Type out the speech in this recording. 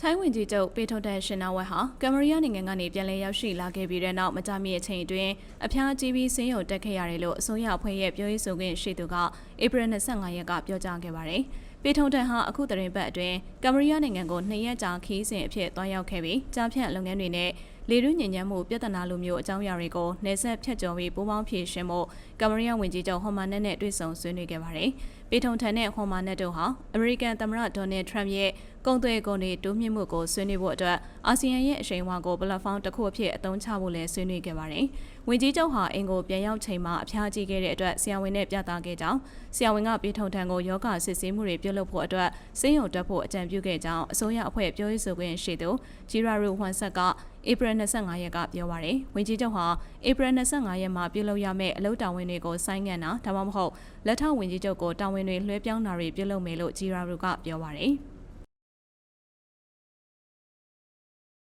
ထိုင်းဝင်ကြီးချုပ်ပေထုံတန်ရှင်နာဝက်ဟာကင်မရီယာနိုင်ငံကနေပြန်လည်ရောက်ရှိလာခဲ့ပြီးတဲ့နောက်မကြာမီအချိန်အတွင်းအဖျားကြီးပြီးဆင်းရုံတက်ခဲ့ရတယ်လို့အစိုးရအဖွဲ့ရဲ့ပြောရေးဆိုခွင့်ရှိသူကဧပြီ25ရက်ကပြောကြားခဲ့ပါတယ်။ပေထုံတန်ဟာအခုတရင်ပတ်အတွင်းကင်မရီယာနိုင်ငံကိုနှစ်ရက်ကြာခီးစဉ်အဖြစ်တွားရောက်ခဲ့ပြီးကြားဖြတ်လုပ်ငန်းတွေနဲ့လေရုညဉ့်ညမ်းမှုပြဿနာလိုမျိုးအကြောင်းအရာတွေကိုနေဆက်ဖြတ်ကျော်ပြီးပူးပေါင်းဖြေရှင်းဖို့ကင်မရီယာဝင်ကြီးချုပ်ဟွန်မာနက်နဲ့တွေ့ဆုံဆွေးနွေးခဲ့ပါတယ်။ပေထုံထန်နဲ့ဟွန်မာနက်တို့ဟာအမေရိကန်သမ္မတဒေါ်နယ်ထရမ့်ရဲ့ ကုန်သွယ်ကုန်တွေတိုးမြင့်မှုကိုဆွေးနွေးဖို့အတွက်အာဆီယံရဲ့အရှိန်အဝါကိုပလက်ဖောင်းတစ်ခုအဖြစ်အသုံးချဖို့လည်းဆွေးနွေးခဲ့ပါတယ်။ဝင်ကြီးချုပ်ဟာအင်ကိုပြန်ရောက်ချိန်မှာအဖျားကြီးခဲ့တဲ့အတွက်ဆရာဝန်နဲ့ပြသခဲ့ကြောင်းဆရာဝန်ကပေထုံထန်ကိုယောဂစစ်ဆေးမှုတွေပြုလုပ်ဖို့အတွက်စေယုံတက်ဖို့အကြံပြုခဲ့ကြောင်းအစိုးရအဖွဲ့ပြောရေးဆိုခွင့်ရှိသူဂျီရာရူဟွမ်ဆက်ကဧပြီ25ရက်ကပြောပါရယ်ဝင်ကြီးချုပ်ဟာဧပြီ25ရက်မှာပြုလုပ်ရမယ့်အလုပ်တာဝန်တွေကိုဆိုင်းငံ့တာဒါမှမဟုတ်လက်ထောက်ဝင်ကြီးချုပ်ကိုတာဝန်တွေလွှဲပြောင်းတာတွေပြုလုပ်မယ်လို့ဂျီရာရူကပြောပါရယ်